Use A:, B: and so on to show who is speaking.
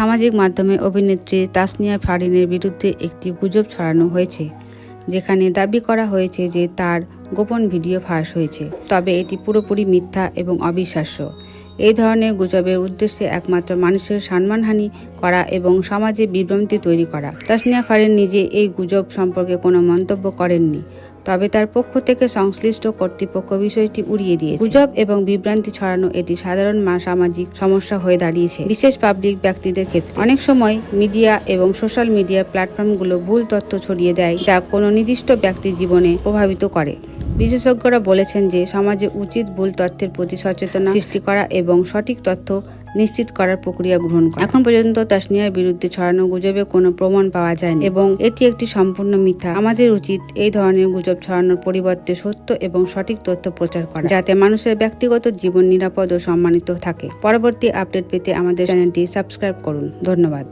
A: সামাজিক মাধ্যমে অভিনেত্রী তাসনিয়া ফারিনের বিরুদ্ধে একটি গুজব ছড়ানো হয়েছে, যেখানে দাবি করা হয়েছে যে তার গোপন ভিডিও ফাঁস হয়েছে। তবে এটি পুরোপুরি মিথ্যা এবং অবিশ্বাস্য। এই ধরনের গুজবের উদ্দেশ্যে একমাত্র মানুষের সম্মানহানি করা এবং সমাজে বিভ্রান্তি তৈরি করা। তাসনিয়া ফারিন নিজে এই গুজব সম্পর্কে কোনো মন্তব্য করেননি, তবে তার পক্ষ থেকে সংশ্লিষ্ট কর্তৃপক্ষ বিষয়টি উড়িয়ে দিয়েছে। গুজব এবং বিভ্রান্তি ছড়ানো এটি সাধারণ সামাজিক সমস্যা হয়ে দাঁড়িয়েছে, বিশেষ পাবলিক ব্যক্তিদের ক্ষেত্রে। অনেক সময় মিডিয়া এবং সোশ্যাল মিডিয়া প্ল্যাটফর্মগুলো ভুল তথ্য ছড়িয়ে দেয়, যা কোনো নির্দিষ্ট ব্যক্তির জীবনে প্রভাবিত করে। বিশেষজ্ঞরা বলেছেন যে সমাজে উচিত ভুল তথ্যের প্রতি সচেতনতা সৃষ্টি করা এবং সঠিক তথ্য নিশ্চিত করার প্রক্রিয়া গ্রহণ করা। এখন পর্যন্ত তাসনিয়ার বিরুদ্ধে ছড়ানো গুজবে কোনো প্রমাণ পাওয়া যায়নি এবং এটি একটি সম্পূর্ণ মিথ্যা। আমাদের উচিত এই ধরনের গুজব ছড়ানোর পরিবর্তে সত্য এবং সঠিক তথ্য প্রচার করা, যাতে মানুষের ব্যক্তিগত জীবন নিরাপদ ও সম্মানিত থাকে। পরবর্তী আপডেট পেতে আমাদের চ্যানেলটি সাবস্ক্রাইব করুন। ধন্যবাদ।